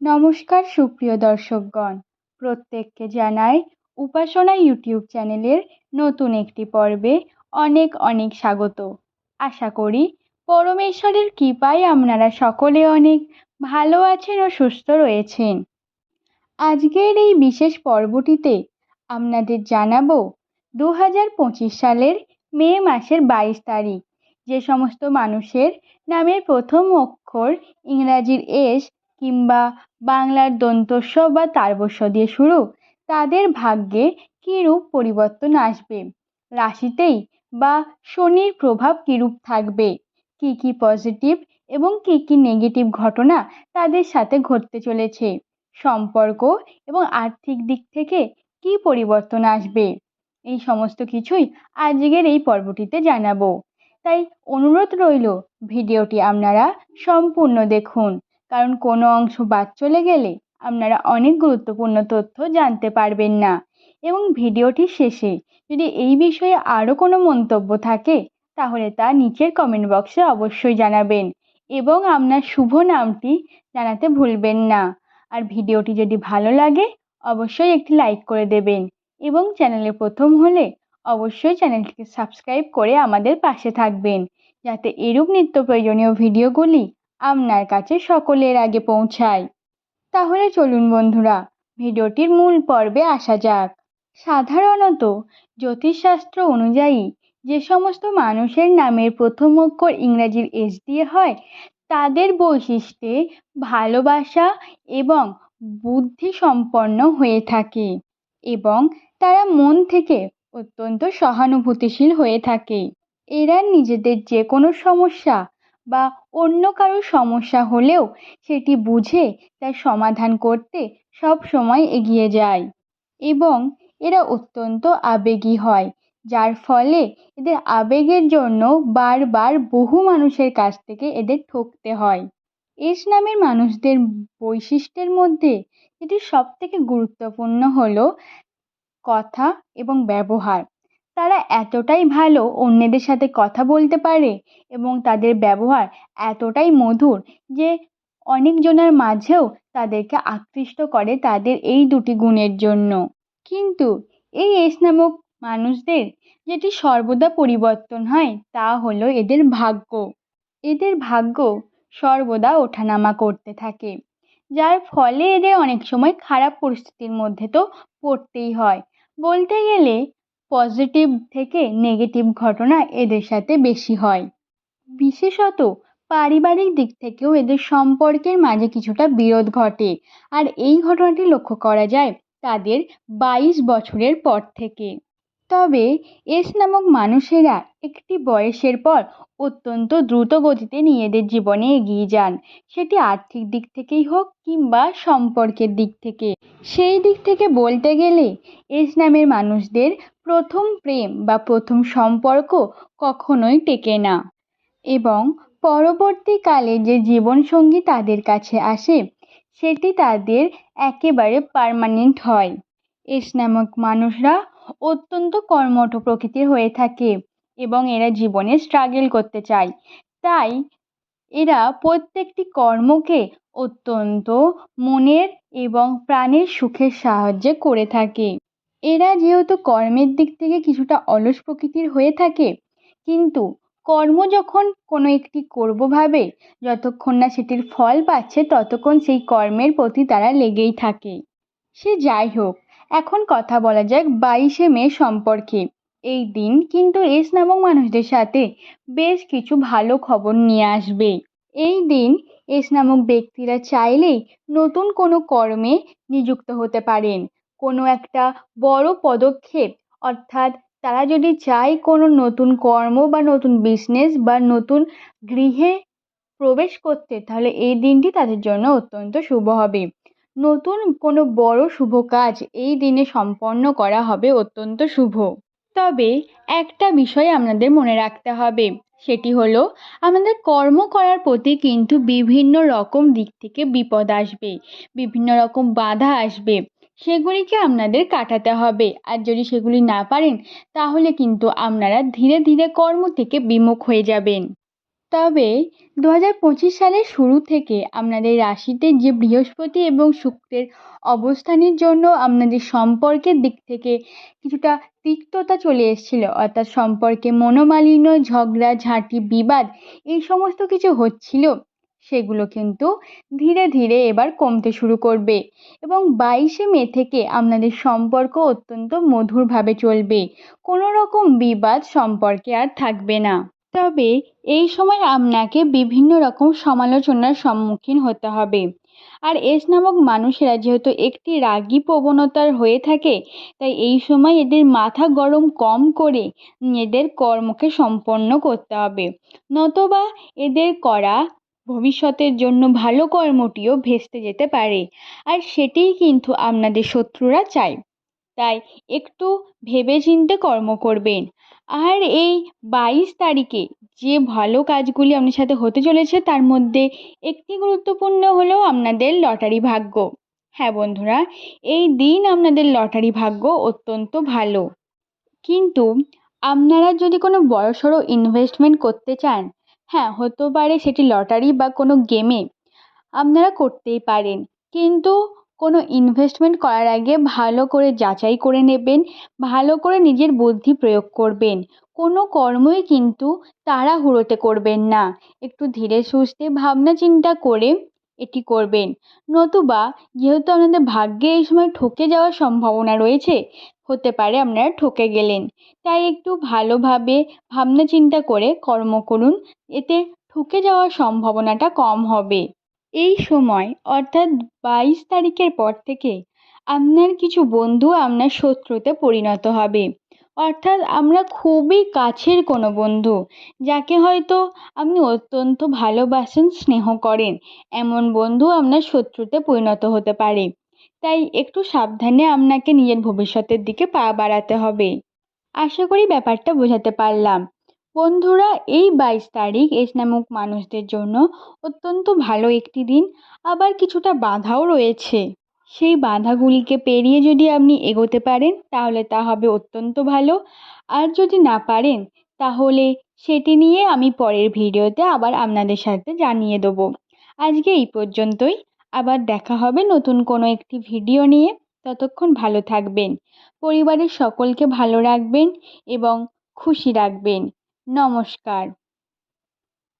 নমস্কার সুপ্রিয় দর্শকগণ। প্রত্যেককে জানাই উপাসনা ইউটিউব চ্যানেলের নতুন একটি পর্বে অনেক অনেক স্বাগত। আশা করি পরমেশ্বরের কৃপায় আপনারা সকলে অনেক ভালো আছেন ও সুস্থ রয়েছেন। আজকের এই বিশেষ পর্বটিতে আপনাদের জানাব দু হাজার পঁচিশ সালের মে মাসের বাইশ তারিখ। যে সমস্ত মানুষের নামের প্রথম অক্ষর ইংরাজির এস কিংবা বাংলার দন্তস্ব বা তারবস্য দিয়ে শুরু, তাদের ভাগ্যে কীরূপ পরিবর্তন আসবে? রাশিতেই বা শনির প্রভাব কীরূপ থাকবে? কী কী পজিটিভ এবং কী কী নেগেটিভ ঘটনা তাদের সাথে ঘটতে চলেছে? সম্পর্ক এবং আর্থিক দিক থেকে কী পরিবর্তন আসবে? এই সমস্ত কিছুই আজকের এই পর্বটিতে জানাব। তাই অনুরোধ রইল, ভিডিওটি আপনারা সম্পূর্ণ দেখুন। কারণ কোনো অংশ বাদ চলে গেলে আপনারা অনেক গুরুত্বপূর্ণ তথ্য জানতে পারবেন না। এবং ভিডিওটির শেষে যদি এই বিষয়ে আরও কোনো মন্তব্য থাকে, তাহলে তা নিচের কমেন্ট বক্সে অবশ্যই জানাবেন এবং আপনার শুভ নামটি জানাতে ভুলবেন না। আর ভিডিওটি যদি ভালো লাগে, অবশ্যই একটি লাইক করে দেবেন এবং চ্যানেলে প্রথম হলে অবশ্যই চ্যানেলটিকে সাবস্ক্রাইব করে আমাদের পাশে থাকবেন, যাতে এরূপ নিত্য প্রয়োজনীয় ভিডিওগুলি আপনার কাছে সকলের আগে পৌঁছায় তাহলে চলুন বন্ধুরা, ভিডিওটির মূল পর্বে আসা যাক। সাধারণত জ্যোতিষশাস্ত্র অনুযায়ী যে সমস্ত মানুষের নামের প্রথম অক্ষর ইংরাজির এস দিয়ে হয়, তাদের বৈশিষ্ট্যে ভালোবাসা এবং বুদ্ধি সম্পন্ন হয়ে থাকে এবং তারা মন থেকে অত্যন্ত সহানুভূতিশীল হয়ে থাকে। এরা নিজেদের যে কোনো সমস্যা বা অন্য কারোর সমস্যা হলেও সেটি বুঝে তার সমাধান করতে সব সময় এগিয়ে যায়। এবং এরা অত্যন্ত আবেগী হয়, যার ফলে এদের আবেগের জন্য বারবার বহু মানুষের কাছ থেকে এদের ঠকতে হয়। এস নামের মানুষদের বৈশিষ্ট্যের মধ্যে যেটি সবথেকে গুরুত্বপূর্ণ হলো কথা এবং ব্যবহার। তারা এতটাই ভালো অন্যদের সাথে কথা বলতে পারে এবং তাদের ব্যবহার এতটাই মধুর যে অনেকজনের মাঝেও তাদেরকে আকৃষ্ট করে তাদের এই দুটি গুণের জন্য। কিন্তু এই এস নামক মানুষদের যেটি সর্বদা পরিবর্তন হয়, তা হলো এদের ভাগ্য। এদের ভাগ্য সর্বদা ওঠানামা করতে থাকে, যার ফলে এদের অনেক সময় খারাপ পরিস্থিতির মধ্যে তো পড়তেই হয়। বলতে গেলে পজিটিভ থেকে নেগেটিভ ঘটনা এদের সাথে বেশি হয়। বিশেষত পারিবারিক দিক থেকেও এদের সম্পর্কের মাঝে কিছুটা বিরোধ ঘটে আর এই ঘটনাটি লক্ষ্য করা যায় তাদের বাইশ বছরের পর থেকে। তবে এস নামক মানুষেরা একটি বয়সের পর অত্যন্ত দ্রুত গতিতে নিজেদের জীবনে এগিয়ে যান। সেটি আর্থিক দিক থেকেই হোক কিংবা সম্পর্কের দিক থেকে। সেই দিক থেকে বলতে গেলে এস নামের মানুষদের প্রথম প্রেম বা প্রথম সম্পর্ক কখনোই টেকে না। এবং পরবর্তীকালে যে জীবনসঙ্গী তাদের কাছে আসে, সেটি তাদের একেবারে পারমানেন্ট হয়। এস নামক মানুষরা অত্যন্ত কর্মঠ প্রকৃতির হয়ে থাকে এবং এরা জীবনে স্ট্রাগল করতে চায়। তাই এরা প্রত্যেকটি কর্মকে অত্যন্ত মনের এবং প্রাণের সুখের সাহায্যে করে থাকে। এরা যেহেতু কর্মের দিক থেকে কিছুটা অলস প্রকৃতির হয়ে থাকে, কিন্তু কর্ম যখন কোনো একটি করব ভাবে, যতক্ষণ না সেটির ফল পাচ্ছে ততক্ষণ সেই কর্মের প্রতি তারা লেগেই থাকে। সে যাই হোক এখন কথা বলা যাক বাইশে মে সম্পর্কে। এই দিন কিন্তু এস নামক মানুষদের সাথে বেশ কিছু ভালো খবর নিয়ে আসবে। এই দিন এস নামক ব্যক্তিরা চাইলেই নতুন কোনো কর্মে নিযুক্ত হতে পারেন। কোনো একটা বড় পদক্ষেপ, অর্থাৎ তারা যদি চায় কোনো নতুন কর্ম বা নতুন বিজনেস বা নতুন গৃহে প্রবেশ করতে, তাহলে এই দিনটি তাদের জন্য অত্যন্ত শুভ হবে। নতুন কোনো বড় শুভ কাজ এই দিনে সম্পন্ন করা হবে অত্যন্ত শুভ। তবে একটা বিষয় আপনাদের মনে রাখতে হবে, সেটি হলো আমাদের কর্ম করার প্রতি কিন্তু বিভিন্ন রকম দিক থেকে বিপদ আসবে, বিভিন্ন রকম বাধা আসবে, সেগুলিকে আপনাদের কাটাতে হবে। আর যদি সেগুলি না পারেন, তাহলে কিন্তু আপনারা ধীরে ধীরে কর্ম থেকে বিমুখ হয়ে যাবেন। তবে দু হাজার পঁচিশ সালের শুরু থেকে আপনাদের রাশিতে যে বৃহস্পতি এবং শুক্রের অবস্থানের জন্য আপনাদের সম্পর্কের দিক থেকে কিছুটা তিক্ততা চলে এসেছিল, অর্থাৎ সম্পর্কে মনোমালিন্য, ঝগড়া, ঝাঁটি, বিবাদ এই সমস্ত কিছু হচ্ছিল, সেগুলো কিন্তু ধীরে ধীরে এবার কমতে শুরু করবে এবং বাইশে মে থেকে আপনাদের সম্পর্ক অত্যন্ত মধুরভাবে চলবে। কোনো রকম বিবাদ সম্পর্কে আর থাকবে না। তবে এই সময় আপনাকে বিভিন্ন রকম সমালোচনার সম্মুখীন হতে হবে। আর এস নামক মানুষেরা যেহেতু একটি রাগী প্রবণতার হয়ে থাকে, তাই এই সময় এদের মাথা গরম কম করে এদের কর্মকে সম্পন্ন করতে হবে। নতবা এদের করা ভবিষ্যতের জন্য ভালো কর্মটিও ভেস্তে যেতে পারে। আর সেটিই কিন্তু আপনাদের শত্রুরা চায়। তাই একটু ভেবেচিন্তে কর্ম করবেন। আর এই বাইশ তারিখে যে ভালো কাজগুলি আপনার সাথে হতে চলেছে, তার মধ্যে একটি গুরুত্বপূর্ণ হলো আপনাদের লটারি ভাগ্য। হ্যাঁ বন্ধুরা, এই দিন আপনাদের লটারি ভাগ্য অত্যন্ত ভালো। কিন্তু আপনারা যদি কোনো বড়সড় ইনভেস্টমেন্ট করতে চান হ্যাঁ হতে পারে সেটি লটারি বা কোনো গেমে আপনারা করতেই পারেন। কিন্তু কোনো ইনভেস্টমেন্ট করার আগে ভালো করে যাচাই করে নেবেন, ভালো করে নিজের বুদ্ধি প্রয়োগ করবেন। কোনো কর্মই কিন্তু তাড়াহুড়োতে করবেন না। একটু ধীরে সুস্থে ভাবনা চিন্তা করে এটি করবেন। নতুবা যেহেতু আপনাদের ভাগ্যে এই সময় ঠকে যাওয়ার সম্ভাবনা রয়েছে, হতে পারে আপনারা ঠকে গেলেন। তাই একটু ভালোভাবে ভাবনা চিন্তা করে কর্ম করুন, এতে ঠকে যাওয়ার সম্ভাবনাটা কম হবে। এই সময়, অর্থাৎ বাইশ তারিখের পর থেকে, আপনার কিছু বন্ধু আপনার শত্রুতে পরিণত হবে। অর্থাৎ আমরা খুবই কাছের কোনো বন্ধু, যাকে হয়তো আপনি অত্যন্ত ভালোবাসেন, স্নেহ করেন। এমন বন্ধু আপনার শত্রুতে পরিণত হতে পারে। তাই একটু সাবধানে আপনাকে নিজের ভবিষ্যতের দিকে পা বাড়াতে হবে। আশা করি ব্যাপারটা বোঝাতে পারলাম। বন্ধুরা, এই বাইশ তারিখ এস নামক মানুষদের জন্য অত্যন্ত ভালো একটি দিন। আবার কিছুটা বাধাও রয়েছে। সেই বাধাগুলিকে পেরিয়ে যদি আপনি এগোতে পারেন, তাহলে তা হবে অত্যন্ত ভালো। আর যদি না পারেন, তাহলে সেটি নিয়ে আমি পরের ভিডিওতে আবার আপনাদের সাথে জানিয়ে দেবো। আজকে এই পর্যন্তই। আবার দেখা হবে নতুন কোনো একটি ভিডিও নিয়ে। ততক্ষণ ভালো থাকবেন। পরিবারের সকলকে ভালো রাখবেন এবং খুশি রাখবেন। নমস্কার